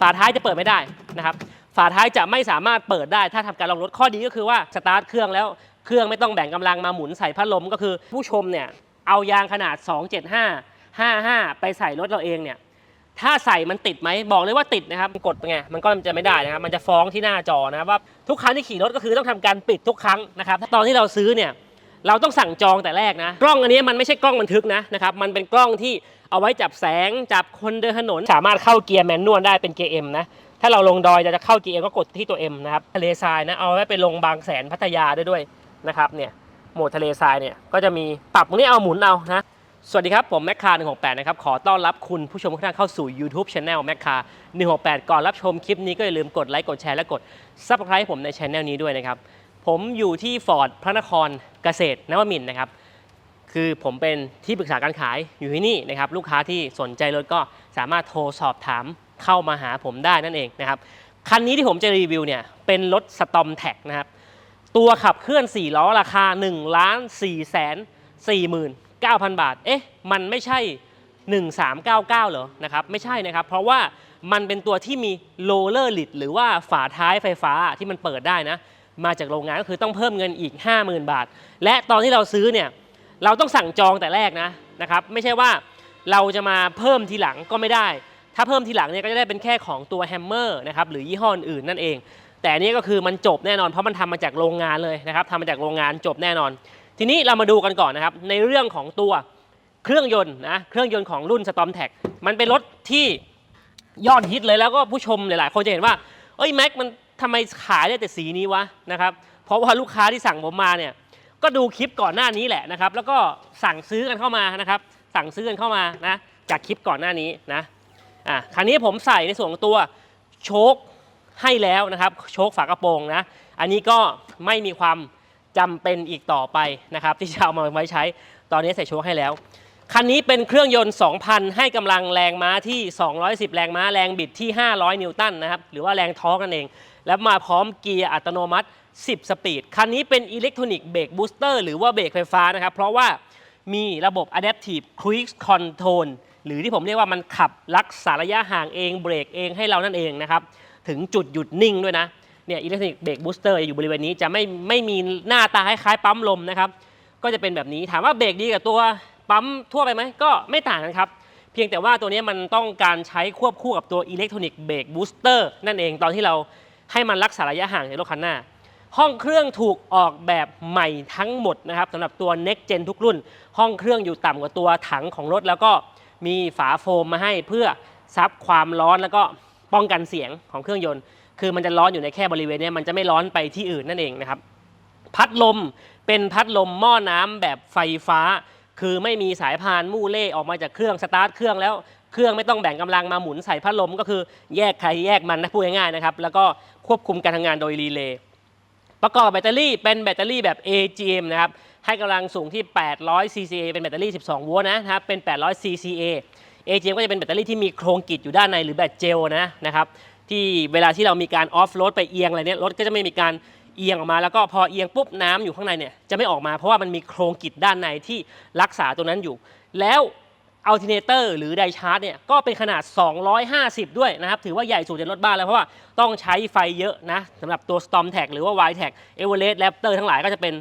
ฝาท้ายจะเปิดไม่ได้นะครับ ฝาท้ายจะไม่สามารถเปิดได้ถ้าทำการลองรถข้อดีก็คือว่าสตาร์ทเครื่องแล้วเครื่องไม่ต้องแบ่งกำลังมาหมุนใส่พัดลมก็คือ ผู้ชมเนี่ยเอายางขนาด 275 55 ไปใส่รถเราเองเนี่ยถ้าใส่มันติดไหมบอกเลยว่าติดนะครับกดไงมันก็จะไม่ได้นะครับมันจะฟ้องที่หน้าจอนะครับว่าทุกครั้งที่ขี่รถก็คือต้องทำการปิดทุกครั้งนะครับตอนที่เราซื้อเนี่ย เราต้องสั่งจองแต่แรกนะ กล้องอันนี้มันไม่ใช่กล้องบันทึกนะนะครับ มันเป็นกล้องที่เอาไว้จับแสง จับคนเดินถนน สามารถเข้าเกียร์แมนนวลได้เป็นเกียร์เอ็มนะ ถ้าเราลงดอยจะเข้าเกียร์ก็กดที่ตัว M นะครับ ทะเลทรายนะ เอาไว้ไปลงบางแสนพัทยาได้ด้วยนะครับเนี่ย โหมดทะเลทรายเนี่ย ก็จะมีปรับตรงนี้เอาหมุนเอานะ สวัสดีครับ ผมแมคคา168 นะครับ ขอต้อนรับคุณผู้ชมทุกท่านเข้าสู่ YouTube Channel แมคคา168 ก่อนรับชมคลิปนี้ก็อย่าลืมกดไลค์ กดแชร์ และกด Subscribe ผมใน Channel นี้ด้วยนะครับ ผมอยู่ที่ฟอร์ดพระนครเกษตรนวมินทร์นะครับ คือผมเป็นที่ปรึกษาการขายอยู่ที่นี่นะครับ ลูกค้าที่สนใจรถก็สามารถโทรสอบถามเข้ามาหาผมได้นั่นเองนะครับ คันนี้ที่ผมจะรีวิวเนี่ยเป็นรถสตอมแท็กนะครับ ตัวขับเคลื่อน 4 ล้อราคา1ล้าน4แสน4หมื่น9,000 บาท เอ๊ะ มันไม่ใช่ 1399 เหรอ นะครับ ไม่ใช่นะครับ เพราะว่ามันเป็นตัวที่มีโรลเลอร์ลิดหรือว่าฝาท้ายไฟฟ้าที่มันเปิดได้นะ มาจากโรงงานก็คือต้องเพิ่มเงินอีก 50,000 บาท และตอนที่เราซื้อเนี่ยเราต้องสั่งจองแต่แรกนะนะครับไม่ใช่ว่าเราจะมาเพิ่มทีหลังก็ไม่ได้ ถ้าเพิ่มทีหลังเนี่ยก็จะได้เป็นแค่ของตัวแฮมเมอร์นะครับหรือยี่ห้ออื่นนั่นเอง แต่นี้ก็คือมันจบแน่นอนเพราะมันทำมาจากโรงงานเลยนะครับทำมาจากโรงงานจบแน่นอน ทีนี้เรามาดูกันก่อนนะครับในเรื่องของตัวเครื่องยนต์นะเครื่องยนต์ของรุ่น Storm t a c มันเป็นรถที่ยอดฮิตเลยแล้วก็ผู้ชมหลาย ๆ คนจะเห็นว่าเอ้ยแม็กมัน ทำไมขายได้แต่สีนี้วะนะครับ เพราะว่าลูกค้าที่สั่งผมมาเนี่ย ก็ดูคลิปก่อนหน้านี้แหละนะครับ แล้วก็สั่งซื้อกันเข้ามานะครับ สั่งซื้อกันเข้ามานะ จากคลิปก่อนหน้านี้นะ อะคราวนี้ผมใส่ในส่วนของตัวโชคให้แล้วนะครับ โชคฝากระโปรงนะ อันนี้ก็ไม่มีความจำเป็นอีกต่อไปนะครับ ที่จะเอามาไว้ใช้ ตอนนี้ใส่โชคให้แล้ว คันนี้เป็นเครื่องยนต์ 2,000 ให้กำลังแรงม้าที่ 210 แรงม้า แรงบิดที่ 500 นิวตันนะครับ หรือว่าแรงทอกันเอง แล้วมาพร้อมเกียร์อัตโนมัติ 10 สปีด คันนี้เป็นอิเล็กทรอนิกส์เบรกบูสเตอร์หรือว่าเบรกไฟฟ้านะครับ เพราะว่ามีระบบ Adaptive Cruise Control หรือที่ผมเรียกว่ามันขับรักษาระยะห่างเองเบรกเองให้เรานั่นเองนะครับ ถึงจุดหยุดนิ่งด้วยนะ เนี่ยอิเล็กทรอนิกส์เบรกบูสเตอร์อยู่บริเวณนี้จะไม่ไม่มีหน้าตาคล้ายๆปั๊มลมนะครับ ก็จะเป็นแบบนี้ถามว่าเบรกดีกับตัวปั๊มทั่วไปไหมก็ไม่ต่างกันครับเพียงแต่ว่าตัวนี้มันต้องการใช้ควบคู่กับตัวอิเล็กทรอนิกส์เบรกบูสเตอร์นั่นเองตอนที่เรา ให้มันรักษาระยะห่างในรถคันหน้า ห้องเครื่องถูกออกแบบใหม่ทั้งหมดนะครับสำหรับตัว Next Gen ทุกรุ่น ห้องเครื่องอยู่ต่ำกว่าตัวถังของรถ แล้วก็มีฝาโฟมมาให้เพื่อซับความร้อนแล้วก็ป้องกันเสียงของเครื่องยนต์ คือมันจะร้อนอยู่ในแค่บริเวณนี้มันจะไม่ร้อนไปที่อื่นนั่นเองนะครับพัดลมเป็นพัดลมหม้อน้ำแบบไฟฟ้า คือไม่มีสายพานมู่เล่ออกมาจากเครื่องสตาร์ทเครื่องแล้ว เครื่องไม่ต้องแบ่งกำลังมาหมุนใส่พัดลม ก็คือแยกใครแยกมันนะพูดง่ายๆนะครับ แล้วก็ควบคุมการทำงานโดยรีเลย์ประกอบแบตเตอรี่เป็นแบตเตอรี่แบบ AGM นะครับ ให้กำลังสูงที่ 800 CCA เป็นแบตเตอรี่ 12 โวลต์นะครับ เป็น 800 CCA AGM ก็จะเป็นแบตเตอรี่ที่มีโครงกิจอยู่ด้านในหรือแบตเจลนะนะครับ ที่เวลาที่เรามีการออฟโรดไปเอียงอะไรเนี่ยรถก็จะไม่มีการเอียงออกมาแล้วก็พอเอียงปุ๊บน้ำอยู่ข้างในเนี่ยจะไม่ออกมาเพราะว่ามันมีโครงกิจด้านในที่รักษาตัวนั้นอยู่ แล้ว อัลติเนเตอร์หรือไดชาร์จเนี่ยก็เป็นขนาด 250 ด้วยนะครับ ถือว่าใหญ่สุดในรถบ้านแล้ว เพราะว่าต้องใช้ไฟเยอะนะสำหรับตัว Storm Tag หรือว่า Y Tag Everest Raptor ทั้งหลายก็จะเป็น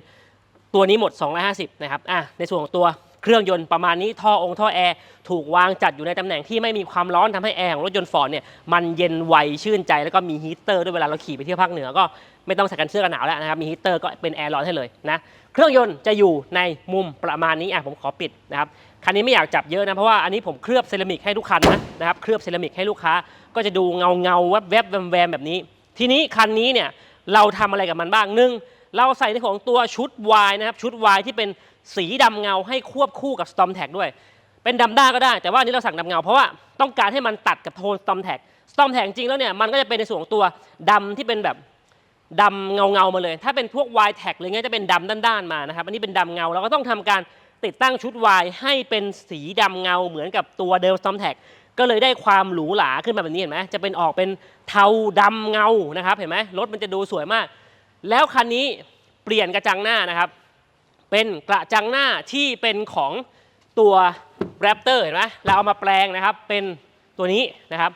ตัวนี้หมด 250 นะครับอะในส่วนของตัวเครื่องยนต์ประมาณนี้ท่อองค์ท่อแอร์ถูกวางจัดอยู่ในตำแหน่งที่ไม่มีความร้อนทำให้แอร์ของรถยนต์ฟอร์ดเนี่ยมันเย็นไวชื่นใจแล้วก็มีฮีเตอร์ด้วยเวลาเราขี่ไปเที่ยวภาคเหนือก็ไม่ต้องใส่กันเสื้อกันหนาวแล้วนะครับมีฮีเตอร์ก็เป็นแอร์ร้อนให้เลยนะเครื่องยนต์จะอยู่ในมุมประมาณนี้อะผมขอปิดนะครับ คันนี้ไม่อยากจับเยอะนะ เพราะว่าอันนี้ผมเคลือบเซรามิกให้ทุกคันนะนะครับเคลือบเซรามิกให้ลูกค้า ก็จะดูเงาเงาแวบแวบแวมแวมแบบนี้ ทีนี้คันนี้เนี่ยเราทำอะไรกับมันบ้างหนึ่งเราใส่ในของตัวชุด Y นะครับชุด Y ที่เป็นสีดำเงาให้ควบคู่กับ Storm Tag ด้วย เป็นดำด้าก็ได้ แต่ว่าอันนี้เราสั่งดำเงา เพราะว่าต้องการให้มันตัดกับโทน Storm Tag Storm Tag จริงแล้วเนี่ยมันก็จะเป็นในส่วนของตัวดำที่เป็นแบบดำเงาเงามาเลย ถ้าเป็นพวก Y Tag อะไรเงี้ยจะเป็นดำด้านๆมานะครับอันนี้เป็นดำเงาเราก็ต้องทำการ ติดตั้งชุด Y ให้เป็นสีดำเงาเหมือนกับตัวเดิม Storm Tag ก็เลยได้ความหรูหราขึ้นมาแบบนี้เห็นไหมจะเป็นออกเป็นเทาดำเงานะครับเห็นไหมรถมันจะดูสวยมาก แล้วคันนี้เปลี่ยนกระจังหน้านะครับ เป็นกระจังหน้าที่เป็นของตัว Raptor เห็นไหมเราเอามาแปลงนะครับเป็นตัวนี้นะครับ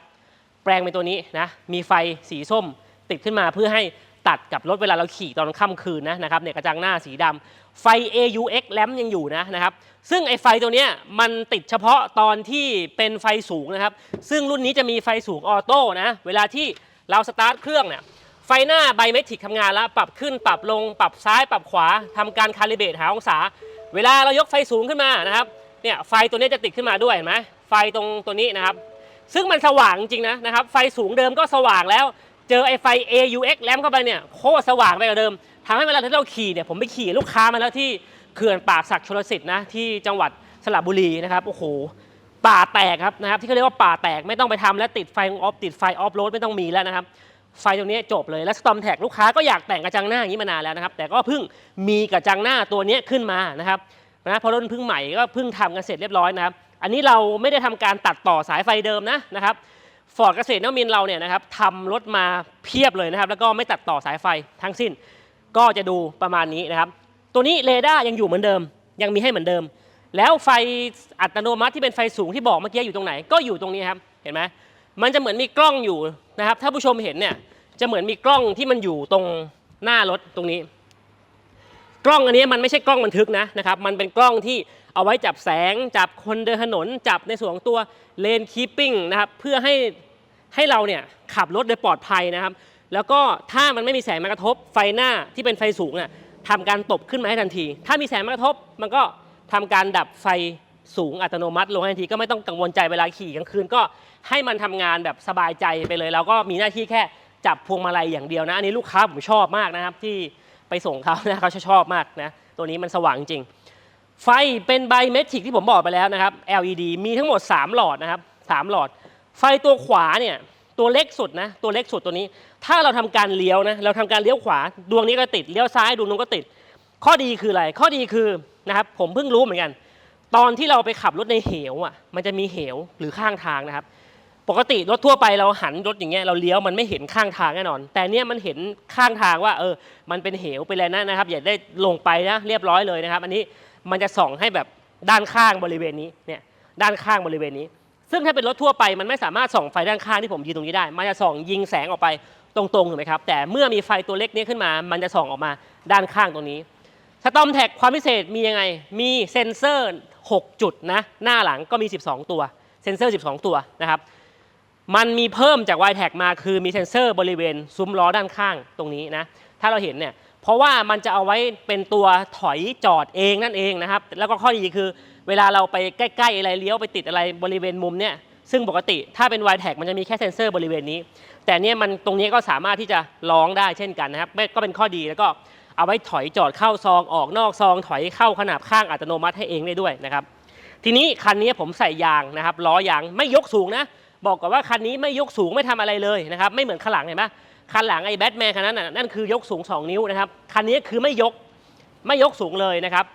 แปลงเป็นตัวนี้นะมีไฟสีส้มติดขึ้นมาเพื่อให้ตัดกับรถเวลาเราขี่ตอนค่ำคืนนะนะครับเนี่ยกระจังหน้าสีดำ ไฟ AUX แลมยังอยู่นะนะครับ ซึ่งไอไฟตัวเนี้ยมันติดเฉพาะตอนที่เป็นไฟสูงนะครับ ซึ่งรุ่นนี้จะมีไฟสูงออโต้นะ เวลาที่เราสตาร์ทเครื่องเนี่ยไฟหน้าไบเมทริกทำงานแล้ว ปรับขึ้นปรับลงปรับซ้ายปรับขวาทำการคาลิเบตหาองศา เวลาเรายกไฟสูงขึ้นมานะครับเนี่ยไฟตัวนี้จะติดขึ้นมาด้วยเห็นไหมไฟตรงตัวนี้นะครับ ซึ่งมันสว่างจริงนะนะครับ ไฟสูงเดิมก็สว่างแล้ว เจอไอไฟ AUX แลมเข้าไปเนี่ยโคตรสว่างไปกว่าเดิมทำให้เวลาที่เราขี่เนี่ยผมไปขี่ลูกค้ามาแล้วที่เขื่อนป่าศักดิ์ชลสิทธิ์นะที่จังหวัดสระบุรีนะครับโอ้โหป่าแตกครับนะครับที่เขาเรียกว่าป่าแตกไม่ต้องไปทำแล้วติดไฟออฟติดไฟออฟโรดไม่ต้องมีแล้วนะครับไฟตรงนี้จบเลยและสตอมแท็กลูกค้าก็อยากแต่งกระจังหน้าอย่างนี้มานานแล้วนะครับแต่ก็เพิ่งมีกระจังหน้าตัวนี้ขึ้นมานะครับนะเพราะรถเพิ่งใหม่ก็เพิ่งทำกันเสร็จเรียบร้อยนะครับอันนี้เราไม่ได้ทำการตัดต่อสายไฟเดิมนะนะครับ ฟอร์ดเกษตรนวมินเราเนี่ยนะครับทำรถมาเพียบเลยนะครับ แล้วก็ไม่ตัดต่อสายไฟทั้งสิ้น ก็จะดูประมาณนี้นะครับ ตัวนี้เรดาร์ยังอยู่เหมือนเดิม ยังมีให้เหมือนเดิม แล้วไฟอัตโนมัติที่เป็นไฟสูงที่บอกเมื่อกี้อยู่ตรงไหน ก็อยู่ตรงนี้ครับ เห็นไหมมันจะเหมือนมีกล้องอยู่นะครับ ถ้าผู้ชมเห็นเนี่ย จะเหมือนมีกล้องที่มันอยู่ตรงหน้ารถตรงนี้ กล้องอันนี้มันไม่ใช่กล้องบันทึกนะนะครับ มันเป็นกล้องที่ เอาไว้จับแสงจับคนเดินถนน จับในส่วนของตัวเลนคีปปิ้งนะครับเพื่อให้ให้เราเนี่ยขับรถโดยปลอดภัยนะครับ แล้วก็ถ้ามันไม่มีแสงมากระทบไฟหน้าที่เป็นไฟสูงอะทำการตบขึ้นมาให้ทันที ถ้ามีแสงมากระทบมันก็ทำการดับไฟสูงอัตโนมัติลงให้ทันทีก็ไม่ต้องกังวลใจเวลาขี่กลางคืนก็ให้มันทำงานแบบสบายใจไปเลย แล้วก็มีหน้าที่แค่จับพวงมาลัยอย่างเดียวนะ อันนี้ลูกค้าผมชอบมากนะครับที่ไปส่งเขานะเขาชอบมากนะ ตัวนี้มันสว่างจริง ไฟเป็นไบเมทริกที่ผมบอกไปแล้วนะครับ LED มีทั้งหมด 3 หลอดนะครับ3หลอด ไฟตัวขวาเนี่ยตัวเล็กสุดนะตัวเล็กสุดตัวนี้ ถ้าเราทำการเลี้ยวนะเราทำการเลี้ยวขวาดวงนี้ก็ติดเลี้ยวซ้ายดวงนู้นก็ติด ข้อดีคืออะไร ข้อดีคือนะครับผมเพิ่งรู้เหมือนกัน ตอนที่เราไปขับรถในเหวอะมันจะมีเหวหรือข้างทางนะครับ ปกติรถทั่วไปเราหันรถอย่างเงี้ยเราเลี้ยวมันไม่เห็นข้างทางแน่นอน แต่เนี้ยมันเห็นข้างทางว่าเออมันเป็นเหวไปแล้วนะนะครับ อย่าได้ลงไปนะเรียบร้อยเลยนะครับ อันนี้ มันจะส่องให้แบบด้านข้างบริเวณนี้เนี่ยด้านข้างบริเวณนี้ ซึ่งถ้าเป็นรถทั่วไปมันไม่สามารถส่องไฟด้านข้างที่ผมยืนตรงนี้ได้ มันจะส่องยิงแสงออกไปตรงๆถูกไหมครับ แต่เมื่อมีไฟตัวเล็กนี้ขึ้นมา มันจะส่องออกมาด้านข้างตรงนี้สตอมแท็กความพิเศษมียังไง มีเซ็นเซอร์ 6 จุดนะ หน้าหลังก็มี 12 ตัว เซ็นเซอร์ 12 ตัวนะครับ มันมีเพิ่มจาก y t แท็มาคือมีเซ็นเซอร์บริเวณซุ้มล้อด้านข้างตรงนี้นะ ถ้าเราเห็นเนี่ย เพราะว่ามันจะเอาไว้เป็นตัวถอยจอดเองนั่นเองนะครับ แล้วก็ข้อดีคือ เวลาเราไปใกล้ๆอะไรเลี้ยวไปติดอะไรบริเวณมุมเนี่ยซึ่งปกติถ้าเป็น y t แท็มันจะมีแค่เซ็นเซอร์บริเวณนี้ แต่เนี่ยมันตรงนี้ก็สามารถที่จะร้องได้เช่นกันนะครับก็เป็นข้อดีแล้วก็เอาไว้ถอยจอดเข้าซองออกนอกซอง ถอยเข้าขนาบข้างอัตโนมัติให้เองได้ด้วยนะครับ ทีนี้คันนี้ผมใส่ยางนะครับล้อยางไม่ยกสูงนะ บอกก่อนว่าคันนี้ไม่ยกสูงไม่ทำอะไรเลยนะครับ ไม่เหมือนคันหลังเห็นไหม คันหลังไอ้แบทแมนคันนั้นน่ะนั่นคือยกสูง 2 นิ้วนะครับ คันนี้คือไม่ยกไม่ยกสูงเลยนะครับ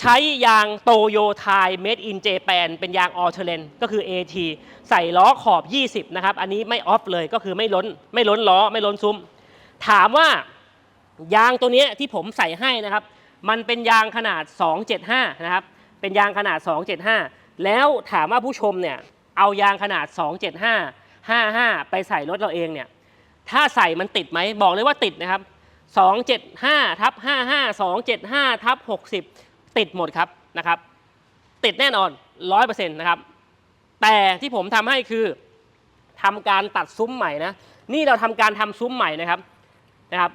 ใช้ยางโตโยไทเมดอินเจแปนเป็นยางออเทเลนก็คือ AT ใส่ล้อขอบ 20 นะครับ อันนี้ไม่ออฟเลยก็คือไม่ล้นไม่ล้นล้อไม่ล้นซุ้ม ถามว่ายางตัวนี้ที่ผมใส่ให้นะครับ มันเป็นยางขนาด 275 นะครับ เป็นยางขนาด 275 แล้วถามว่าผู้ชมเนี่ยเอายางขนาด 275 55 ไปใส่รถเราเองเนี่ย ถ้าใส่มันติดไหมบอกเลยว่าติดนะครับ 275ทับ55 275ทับ60 ติดหมดครับนะครับ ติดแน่นอน 100%นะครับ แต่ที่ผมทำให้คือทำการตัดซุ้มใหม่นะ นี่เราทำการทำซุ้มใหม่นะครับนะครับ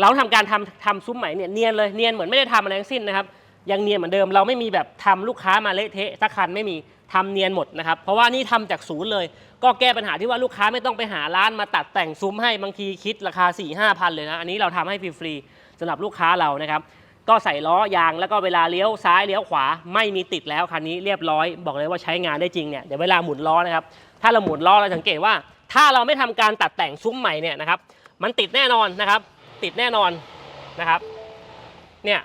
เราทำการทำทำซุ้มใหม่เนี่ยเนียนเลยเนียนเหมือนไม่ได้ทำอะไรทั้งสิ้นนะครับ ยังเนียนเหมือนเดิม เราไม่มีแบบทำลูกค้ามาเละเทะสักคันไม่มี ทำเนียนหมดนะครับ เพราะว่านี่ทำจากศูนย์เลย ก็แก้ปัญหาที่ว่าลูกค้าไม่ต้องไปหาร้านมาตัดแต่งซุ้มให้บางทีคิดราคา4 5 0 0 0เลยนะ อันนี้เราทำให้ฟรีๆสำหรับลูกค้าเรานะครับ ก็ใส่ล้อยางแล้วก็เวลาเลี้ยวซ้ายเลี้ยวขวาไม่มีติดแล้วคันนี้เรียบร้อย บอกเลยว่าใช้งานได้จริงเนี่ยเดี๋ยวเวลาหมุนล้อนะครับถ้าเราหมุนล้อเราสังเกตว่า ถ้าเราไม่ทำการตัดแต่งซุ้มใหม่เนี่ยนะครับ มันติดแน่นอนนะครับ ติดแน่นอนนะครับ เนี่ย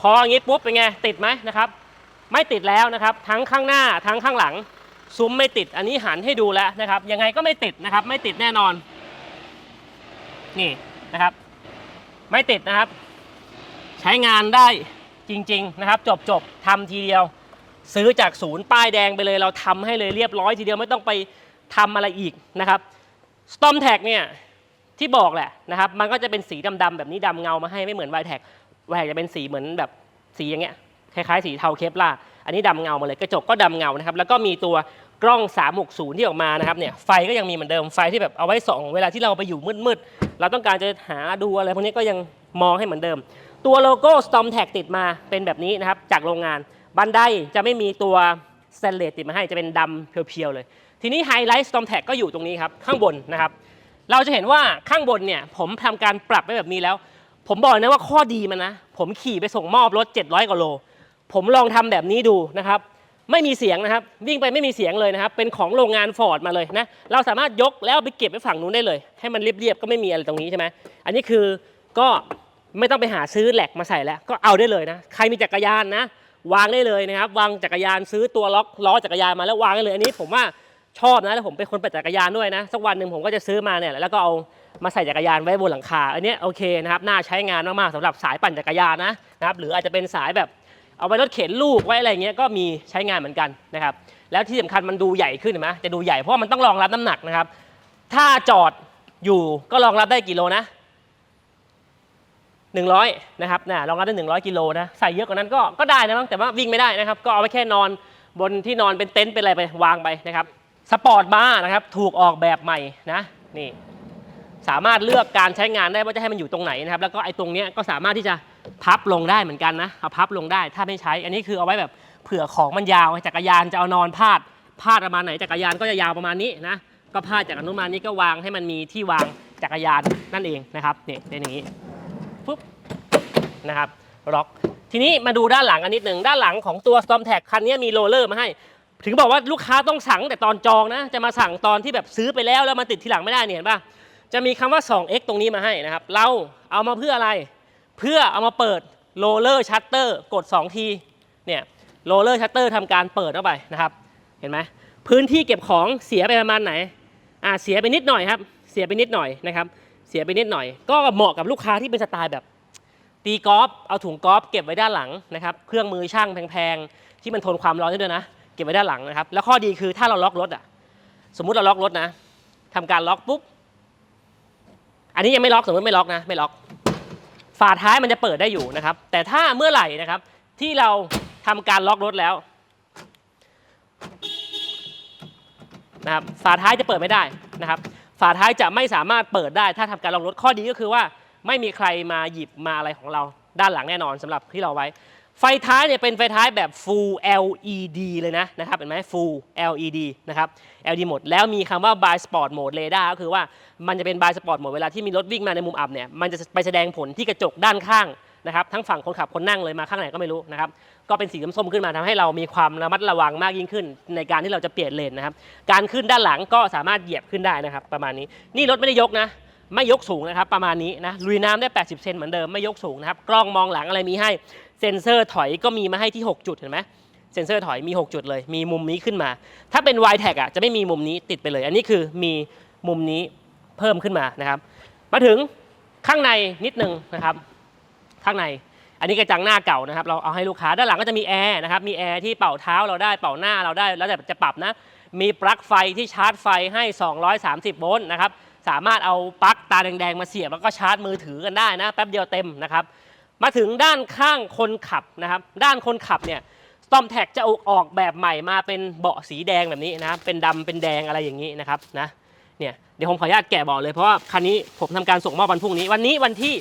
พออย่างนี้ปุ๊บเป็นไงติดไหมนะครับ ไม่ติดแล้วนะครับทั้งข้างหน้าทั้งข้างหลังซุ้มไม่ติดอันนี้หันให้ดูแล้วนะครับ ยังไงก็ไม่ติดนะครับ ไม่ติดแน่นอน นี่นะครับ ไม่ติดนะครับ ใช้งานได้จริง ๆ นะครับ จบจบทำทีเดียว ซื้อจากศูนย์ป้ายแดงไปเลย เราทำให้เลยเรียบร้อยทีเดียวไม่ต้องไปทำอะไรอีกนะครับ Storm Tag เนี่ยที่บอกแหละนะครับ มันก็จะเป็นสีดำๆแบบนี้ดำเงามาให้ไม่เหมือน y t a g y t a g จะเป็นสีเหมือนแบบสีอย่างเงี้ย คล้ายๆสีเทาเคปลาร์อันนี้ดำเงามาเลยกระจกก็ดำเงานะครับแล้วก็มีตัวกล้อง 360 ที่ออกมานะครับเนี่ยไฟก็ยังมีเหมือนเดิมไฟที่แบบเอาไว้ส่องเวลาที่เราไปอยู่มืดๆเราต้องการจะหาดูอะไรพวกนี้ก็ยังมองให้เหมือนเดิม ตัวโลโก้ Storm Tag ติดมาเป็นแบบนี้นะครับจากโรงงานบันไดจะไม่มีตัวสแตนเลสติดมาให้จะเป็นดำเพียวๆเลย ทีนี้ไฮไลท์ Storm Tag ก็อยู่ตรงนี้ครับข้างบนนะครับเราจะเห็นว่าข้างบนเนี่ยผมทำการปรับไว้แบบนี้แล้ว ผมบอกนะว่าข้อดีมันนะผมขี่ไปส่งมอบรถ 700กว่าโล ผมลองทำแบบนี้ดูนะครับ ไม่มีเสียงนะครับ วิ่งไปไม่มีเสียงเลยนะครับ เป็นของโรงงานฟอร์ดมาเลยนะ เราสามารถยกแล้วไปเก็บไว้ฝั่งนู้นได้เลย ให้มันเรียบๆก็ไม่มีอะไรตรงนี้ใช่ไหมอันนี้คือก็ไม่ต้องไปหาซื้อแหลกมาใส่แล้ว ก็เอาได้เลยนะ ใครมีจักรยานนะ วางได้เลยนะครับ วางจักรยานซื้อตัวล็อกล้อจักรยานมาแล้ววางได้เลย อันนี้ผมว่าชอบนะแล้วผมเป็นคนปั่นจักรยานด้วยนะ สักวันหนึ่งผมก็จะซื้อมาเนี่ยแล้วก็เอามาใส่จักรยานไว้บนหลังคา อันนี้โอเคนะครับ น่าใช้งานมากๆสำหรับสายปั่นจักรยานนะนะครับ หรืออาจจะเป็นสายแบบ เอาไว้รถเข็นลูกไว้อะไรเงี้ยก็มีใช้งานเหมือนกันนะครับแล้วที่สำคัญมันดูใหญ่ขึ้นเห็นไหมจะดูใหญ่เพราะว่ามันต้องรองรับน้ำหนักนะครับ ถ้าจอดอยู่ก็รองรับได้กี่โลนะ100นะครับนะรองรับได้ 100 กิโลนะใส่เยอะกว่านั้นก็ก็ได้นะมั้งแต่ว่าวิ่งไม่ได้นะครับ ก็เอาไว้แค่นอนบนที่นอนเป็นเต็นท์เป็นอะไรไปวางไปนะครับสปอร์ตบาร์นะครับถูกออกแบบใหม่นะนี่สามารถเลือกการใช้งานได้ว่าจะให้มันอยู่ตรงไหนนะครับ แล้วก็ไอ้ตรงนี้ก็สามารถที่จะ พับลงได้เหมือนกันนะเอาพับลงได้ถ้าไม่ใช้ อันนี้คือเอาไว้แบบเผื่อของมันยาวจักรยานจะเอานอนพาดพาดประมาณไหนจักรยานก็จะยาวประมาณนี้นะก็พาดจากอนุมานี้ก็วางให้มันมีที่วางจักรยานนั่นเองนะครับนี่เป็นอย่างนี้ปุ๊บนะครับล็อก ทีนี้มาดูด้านหลังอันนิดหนึ่งด้านหลังของตัว Storm Tag คันนี้มีโรลเลอร์มาให้ ถึงบอกว่าลูกค้าต้องสั่งแต่ตอนจองนะ จะมาสั่งตอนที่แบบซื้อไปแล้วแล้วมาติดทีหลังไม่ได้เนี่ยเห็นป่ะจะมีคำว่า 2x ตรงนี้มาให้นะครับ เราเอามาเพื่ออะไร เพื่อเอามาเปิดโรลเลอร์ชัตเตอร์กด 2 ทีเนี่ยโรลเลอร์ชัตเตอร์ทำการเปิดเข้าไปนะครับ เห็นไหมพื้นที่เก็บของเสียไปประมาณไหนอ่าเสียไปนิดหน่อยครับ เสียไปนิดหน่อยนะครับ เสียไปนิดหน่อย ก็เหมาะกับลูกค้าที่เป็นสไตล์แบบตีกอล์ฟเอาถุงกอล์ฟเก็บไว้ด้านหลังนะครับ เครื่องมือช่างแพงๆ ที่มันทนความร้อนได้ด้วยนะ เก็บไว้ด้านหลังนะครับ แล้วข้อดีคือถ้าเราล็อกรถอะ สมมุติเราล็อกรถนะทำการล็อกปุ๊บ อันนี้ยังไม่ล็อกสมมติไม่ล็อกนะ ไม่ล็อก ฝาท้ายมันจะเปิดได้อยู่นะครับ แต่ถ้าเมื่อไหร่นะครับ ที่เราทำการล็อกรถแล้วนะครับฝาท้ายจะเปิดไม่ได้นะครับ ฝาท้ายจะไม่สามารถเปิดได้ ถ้าทำการล็อกรถข้อดีก็คือว่า ไม่มีใครมาหยิบมาอะไรของเราด้านหลังแน่นอนสำหรับที่เราไว้ ไฟท้ายเนี่ยเป็นไฟท้ายแบบ full LED เลยนะนะครับเห็นไหม full LED นะครับ LED หมดแล้วมีคำว่า by sport mode radar ก็คือว่ามันจะเป็น by sport mode เวลาที่มีรถวิ่งมาในมุมอับเนี่ยมันจะไปแสดงผลที่กระจกด้านข้างนะครับทั้งฝั่งคนขับคนนั่งเลยมาข้างไหนก็ไม่รู้นะครับก็เป็นสีส้มขึ้นมาทำให้เรามีความระมัดระวังมากยิ่งขึ้น ในการที่เราจะเปลี่ยนเลนนะครับการขึ้นด้านหลังก็สามารถเหยียบขึ้นได้นะครับ ประมาณนี้นี่รถไม่ได้ยกนะ ไม่ยกสูงนะครับประมาณนี้นะลุยน้ำได้ 80 เซนเหมือนเดิมไม่ยกสูงนะครับกล้องมองหลังอะไรมีให้ เซนเซอร์ถอยก็มีมาให้ที่ 6 จุดเห็นไหมเซนเซอร์ถอยมี 6 จุดเลย มีมุมนี้ขึ้นมา ถ้าเป็น y t a g อะจะไม่มีมุมนี้ติดไปเลย อันนี้คือมีมุมนี้เพิ่มขึ้นมานะครับ มาถึงข้างในนิดนึงนะครับ ข้างในอันนี้กระจังหน้าเก่านะครับ เราเอาให้ลูกค้าด้านหลังก็จะมีแอร์นะครับมีแอร์ที่เป่าเท้าเราได้เป่าหน้าเราได้แล้วแต่จะปรับนะมีปลั๊กไฟที่ชาร์จไฟให้ 230 โวลต์นะครับสามารถเอาปลั๊กตาแดงๆมาเสียบแล้วก็ชาร์จมือถือกันได้นะแป๊บเดียวเต็มนะครับ มาถึงด้านข้างคนขับนะครับ ด้านคนขับเนี่ย Storm Tag จะออกแบบใหม่มาเป็นเบาะสีแดงแบบนี้นะเป็นดำเป็นแดงอะไรอย่างนี้นะครับนะเนี่ยเดี๋ยวผมขออนุญาตแกะเบาะเลยเพราะว่าคันนี้ผมทำการส่งมอบวันพรุ่งนี้ วันนี้วันที่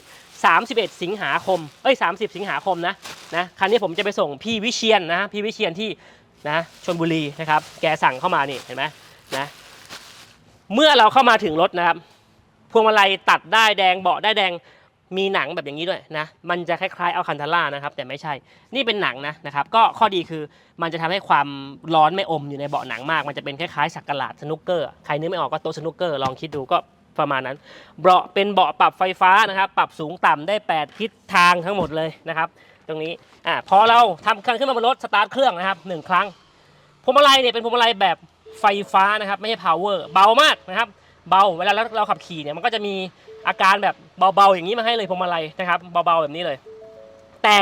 31 สิงหาคมเอ้ย 30 สิงหาคมนะนะคันนี้ผมจะไปส่งพี่วิเชียนนะพี่วิเชียนที่นะชลบุรีนะครับแกสั่งเข้ามานี่เห็นไหมนะเมื่อเราเข้ามาถึงรถนะครับพวงมาลัยตัดได้แดงเบาะได้แดง มีหนังแบบอย่างนี้ด้วยนะ มันจะคล้ายๆเอาคันทาร่านะครับ แต่ไม่ใช่ นี่เป็นหนังนะนะครับ ก็ข้อดีคือมันจะทำให้ความร้อนไม่อมอยู่ในเบาะหนังมาก มันจะเป็นคล้ายๆสักกะหลาดสนุกเกอร์ ใครนึกไม่ออกก็โต๊ะสนุกเกอร์ ลองคิดดูก็ประมาณนั้น เบาะเป็นเบาะปรับไฟฟ้านะครับ ปรับสูงต่ำได้ 8 ทิศทางทั้งหมดเลยนะครับ ตรงนี้ อ่า พอเราทำเครื่องขึ้นมาบนรถ สตาร์ทเครื่องนะครับหนึ่งครั้ง พวงมาลัยเนี่ยเป็นพวงมาลัยแบบไฟฟ้านะครับ ไม่ใช่ power เบามากนะครับ เบา เวลาเราขับขี่เนี่ย มันก็จะมี อาการแบบเบาๆอย่างนี้มาให้เลยพวงมาลัยนะครับเบาๆแบบนี้เลย แต่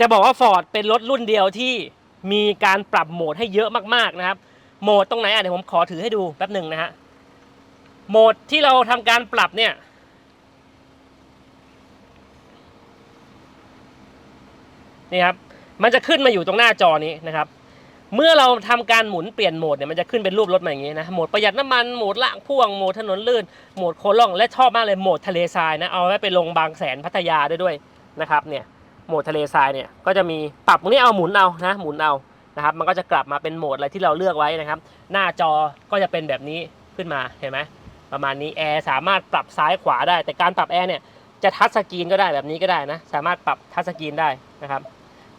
จะบอกว่า Ford เป็นรถรุ่นเดียวที่มีการปรับโหมดให้เยอะมากๆนะครับ โหมดตรงไหนอะเดี๋ยวผมขอถือให้ดูแป๊บหนึ่งนะฮะโหมดที่เราทำการปรับเนี่ยนี่ครับมันจะขึ้นมาอยู่ตรงหน้าจอนี้นะครับ เมื่อเราทำการหมุนเปลี่ยนโหมดเนี่ยมันจะขึ้นเป็นรูปรถมาอย่างนี้นะโหมดประหยัดน้ำมันโหมดลากพ่วงโหมดถนนลื่นโหมดโคล่องและชอบมากเลยโหมดทะเลทรายนะเอาไว้ไปลงบางแสนพัทยาได้ด้วยนะครับเนี่ยโหมดทะเลทรายเนี่ยก็จะมีปรับตรงนี้เอาหมุนเอานะหมุนเอานะครับมันก็จะกลับมาเป็นโหมดอะไรที่เราเลือกไว้นะครับ หน้าจอก็จะเป็นแบบนี้ขึ้นมาเห็นไหมประมาณนี้แอร์สามารถปรับซ้ายขวาได้ แต่การปรับแอร์เนี่ยจะทัชสกรีนก็ได้แบบนี้ก็ได้นะสามารถปรับทัชสกรีนได้นะครับ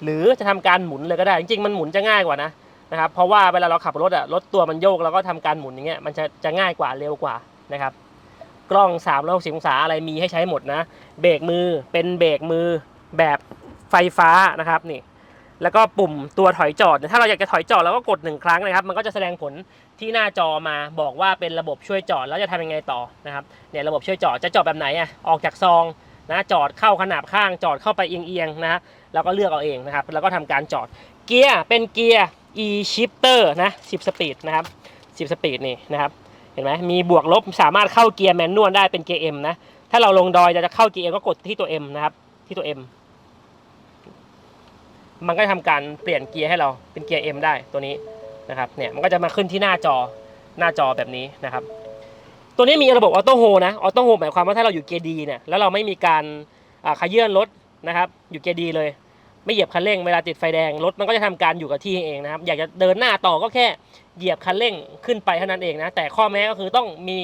หรือจะทำการหมุนเลยก็ได้ จริงๆมันหมุนจะง่ายกว่านะนะครับเพราะว่าเวลาเราขับรถอะรถตัวมันโยกเราก็ทำการหมุนอย่างเงี้ยมันจะจะง่ายกว่าเร็วกว่านะครับกล้อง3 6 0องศาอะไรมีให้ใช้หมดนะ เบรกมือเป็นเบรกมือแบบไฟฟ้านะครับนี่แล้วก็ปุ่มตัวถอยจอด ถ้าเราอยากจะถอยจอดเราก็กดหนึ่งครั้งนะครับ มันก็จะแสดงผลที่หน้าจอมาบอกว่าเป็นระบบช่วยจอดแล้วจะทำยังไงต่อนะครับเนี่ยระบบช่วยจอดจะจอดแบบไหนอะออกจากซองนะจอดเข้าขนาบข้างจอดเข้าไปเอียงๆนะ แล้วก็เลือกเอาเองนะครับ แล้วก็ทำการจอดเกียร์เป็นเกียร์ e shifter นะ10 สปีดนะครับ10 สปีดนี่นะครับเห็นไหมมีบวกลบสามารถเข้าเกียร์แมนนวลได้เป็นเกียร์ M นะถ้าเราลงดอยจะเข้าเกียร์ M ก็กดที่ตัว M นะครับที่ตัว M มันก็จะทำการเปลี่ยนเกียร์ให้เราเป็นเกียร์ M ได้ตัวนี้นะครับเนี่ยมันก็จะมาขึ้นที่หน้าจอหน้าจอแบบนี้นะครับ ตัวนี้มีระบบออโต้โฮนะออโต้โฮหมายความว่าถ้าเราอยู่เกียร์ดีเนี่ยแล้วเราไม่มีการขยื่นรถนะครับอยู่เกียร์ดีเลย ไม่เหยียบคันเร่งเวลาติดไฟแดงรถมันก็จะทำการอยู่กับที่เองนะครับ อยากจะเดินหน้าต่อก็แค่เหยียบคันเร่งขึ้นไปเท่านั้นเองนะแต่ข้อแม้ก็คือต้องมี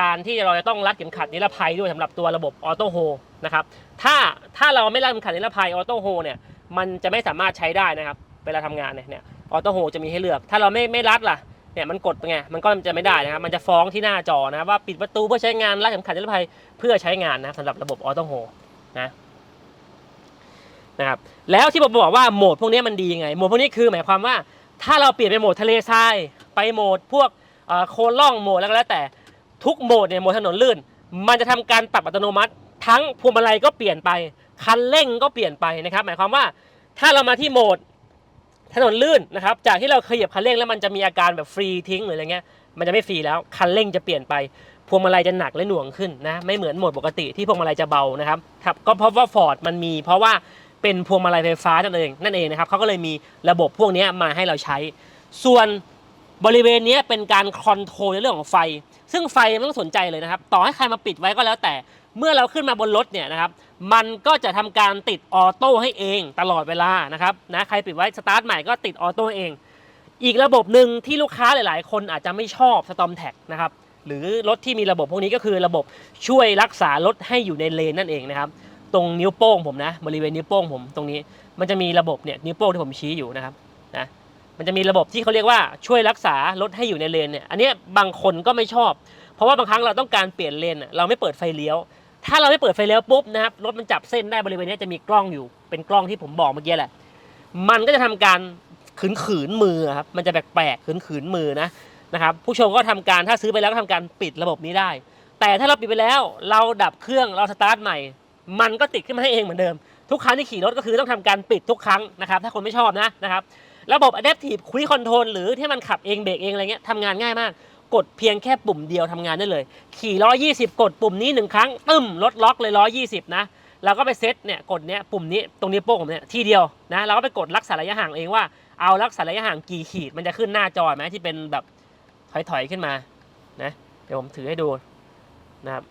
การที่เราจะต้องรัดเข็มขัดนิรภัยด้วยสำหรับตัวระบบออโต้โฮนะครับถ้าถ้าเราไม่รัดเข็มขัดนิรภัยออโต้โฮเนี่ยมันจะไม่สามารถใช้ได้นะครับเวลาทำงานเนี่ยออโต้โฮจะมีให้เลือก ถ้าเราไม่ไม่รัดล่ะเนี่ยมันกดไงมันก็จะไม่ได้นะครับมันจะฟ้องที่หน้าจอนะว่าปิดประตูเพื่อใช้งานรัดเข็มขัดนิรภัยเพื่อใช้งานนะสำหรับระบบออโต้โฮนะ นะครับแล้วที่ผมบอกว่าโหมดพวกนี้มันดียังไง โหมดพวกนี้คือหมายความว่าถ้าเราเปลี่ยนเป็นโหมดทะเลทรายไปโหมดพวกโคลนล่องโหมดแล้วก็แล้วแต่ทุกโหมดเนี่ยโหมดถนนลื่น มันจะทำการปรับอัตโนมัติ ทั้งพวงมาลัยก็เปลี่ยนไปคันเร่งก็เปลี่ยนไปนะครับ หมายความว่าถ้าเรามาที่โหมดถนนลื่นนะครับ จากที่เราขยับคันเร่งแล้วมันจะมีอาการแบบฟรีทิ้งหรืออะไรเงี้ยมันจะไม่ฟรีแล้วคันเร่งจะเปลี่ยนไปพวงมาลัยจะหนักและหน่วงขึ้นนะไม่เหมือนโหมดปกติที่พวงมาลัยจะเบานะครับครับก็เพราะว่า Ford มันมี เพราะว่า เป็นพวงมาลัยไฟฟ้านั่นเองนั่นเองนะครับเขาก็เลยมีระบบพวกนี้มาให้เราใช้ ส่วนบริเวณนี้เป็นการคอนโทรลในเรื่องของไฟ ซึ่งไฟไม่ต้องสนใจเลยนะครับ ต่อให้ใครมาปิดไว้ก็แล้วแต่ เมื่อเราขึ้นมาบนรถเนี่ยนะครับ มันก็จะทำการติดออโต้ให้เองตลอดเวลานะครับนะใครปิดไว้สตาร์ทใหม่ก็ติดออโต้เอง อีกระบบหนึ่งที่ลูกค้าหลาย ๆ คนอาจจะไม่ชอบ Storm t a g นะครับหรือรถที่มีระบบพวกนี้ก็คือระบบช่วยรักษารถให้อยู่ในเลนนั่นเองนะครับ ตรงนิ้วโป้งผมนะ บริเวณนิ้วโป้งผมตรงนี้ มันจะมีระบบเนี่ยนิ้วโป้งที่ผมชี้อยู่นะครับนะมันจะมีระบบที่เขาเรียกว่าช่วยรักษารถให้อยู่ในเลนเนี่ยอันนี้บางคนก็ไม่ชอบ เพราะว่าบางครั้งเราต้องการเปลี่ยนเลนเราไม่เปิดไฟเลี้ยว ถ้าเราไม่เปิดไฟเลี้ยวปุ๊บนะครับรถมันจับเส้นได้บริเวณนี้จะมีกล้องอยู่เป็นกล้องที่ผมบอกเมื่อกี้แหละ มันก็จะทำการขืนขืนมือครับมันจะแปลกๆขืนขืนมือนะนะครับผู้ชมก็ทำการถ้าซื้อไปแล้วก็ทำการปิดระบบนี้ได้ แต่ถ้าเราปิดไปแล้วเราดับเครื่องเราสตาร์ทใหม่ มันก็ติดขึ้นมาให้เองเหมือนเดิม ทุกครั้งที่ขี่รถก็คือต้องทำการปิดทุกครั้งนะครับ ถ้าคนไม่ชอบนะนะครับ ระบบ Adaptive Cruise Control หรือที่มันขับเองเบรกเองอะไรเงี้ยทำงานง่ายมาก กดเพียงแค่ปุ่มเดียวทำงานได้เลย ขี่120กดปุ่มนี้หนึ่งครั้งตึ้มรถล็อกเลย120นะเราก็ไปเซตเนี่ยกดเนี่ยปุ่มนี้ตรงนี้โป้งผมเนี่ยทีเดียวนะเราก็ไปกดรักษาระยะห่างเองว่าเอารักษาระยะห่างกี่ขีดมันจะขึ้นหน้าจอไหมที่เป็นแบบถอยๆขึ้นมานะเดี๋ยวผมถือให้ดูนะครับ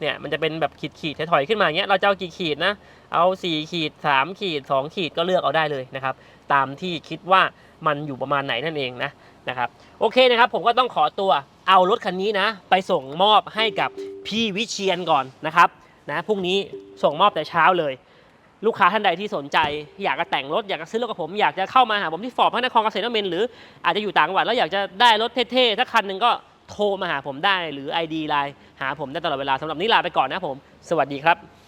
เนี่ยมันจะเป็นแบบขีดขีดถอยขึ้นมาอย่างเงี้ยเราจะเอากี่ขีดนะเอา 4 ขีด 3 ขีด 2 ขีดก็เลือกเอาได้เลยนะครับตามที่คิดว่ามันอยู่ประมาณไหนนั่นเองนะนะครับโอเคนะครับผมก็ต้องขอตัวเอารถคันนี้นะ ไปส่งมอบให้กับพี่วิเชียนก่อนนะครับนะพรุ่งนี้ส่งมอบแต่เช้าเลย ลูกค้าท่านใดที่สนใจ อยากจะแต่งรถอยากจะซื้อรถกับผมอยากจะเข้ามาหาผมที่ฟอร์ดพระนครเกษตรนวมินหรืออาจจะอยู่ต่างจังหวัดแล้วอยากจะได้รถเท่ๆถ้าคันหนึ่งก็ โทรมาหาผมได้หรือ ID ไลน์หาผมได้ตลอดเวลาสำหรับนี้ลาไปก่อนนะผม สวัสดีครับ